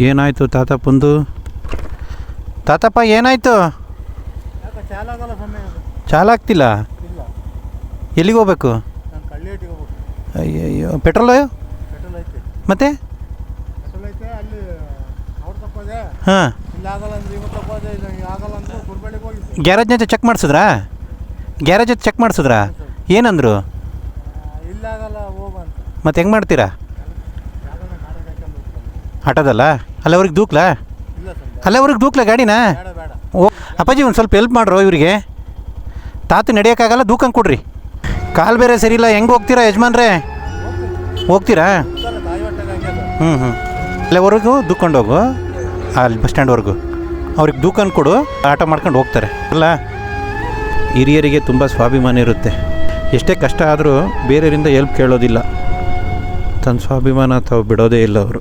ಏನಾಯಿತು ತಾತಪ್ಪಂದು ತಾತಪ್ಪ ಏನಾಯಿತು? ಚಾಲಾಗ್ತಿಲ್ಲ ಎಲ್ಲಿಗೆ ಹೋಗ್ಬೇಕು? ಅಯ್ಯಯ್ಯೋ ಪೆಟ್ರೋಲು? ಮತ್ತೆ? ಹಾಂ. ಗ್ಯಾರೇಜ್ನ ಚೆಕ್ ಮಾಡಿಸಿದ್ರಾ? ಗ್ಯಾರೇಜ್ ಜೊತೆ ಚೆಕ್ ಮಾಡಿಸಿದ್ರಾ? ಏನಂದರು? ಮತ್ತೆ ಹೆಂಗೆ ಮಾಡ್ತೀರಾ? ಆಟೋದಲ್ಲ? ಅಲ್ಲವ್ರಿಗೆ ದೂಕ್ಲಾ? ಅಲ್ಲವ್ರಿಗೆ ದೂಕ್ಲಾ ಗಾಡಿನಾ? ಓ, ಅಪ್ಪಾಜಿ ಒಂದು ಸ್ವಲ್ಪ ಹೆಲ್ಪ್ ಮಾಡ್ರೋ ಇವರಿಗೆ. ತಾತು ನಡೆಯೋಕ್ಕಾಗಲ್ಲ, ದೂಕಂಗೆ ಕೊಡ್ರಿ. ಕಾಲು ಬೇರೆ ಸರಿ ಇಲ್ಲ, ಹೆಂಗೆ ಹೋಗ್ತೀರಾ ಯಜಮಾನ್ರೇ? ಹೋಗ್ತೀರಾ. ಹ್ಞೂ ಹ್ಞೂ ಅಲ್ಲಿವರೆಗೂ ದೂಕೊಂಡು ಹೋಗು. ಅಲ್ಲಿ ಬಸ್ ಸ್ಟ್ಯಾಂಡ್ವರೆಗೂ ಅವ್ರಿಗೆ ದೂಕನ್ ಕೊಡು, ಆಟೋ ಮಾಡ್ಕೊಂಡು ಹೋಗ್ತಾರೆ. ಅಲ್ಲ, ಹಿರಿಯರಿಗೆ ತುಂಬ ಸ್ವಾಭಿಮಾನ ಇರುತ್ತೆ. ಎಷ್ಟೇ ಕಷ್ಟ ಆದರೂ ಬೇರೆಯವರಿಂದ ಹೆಲ್ಪ್ ಕೇಳೋದಿಲ್ಲ. ತನ್ನ ಸ್ವಾಭಿಮಾನ ತಾವು ಬಿಡೋದೇ ಇಲ್ಲ ಅವರು.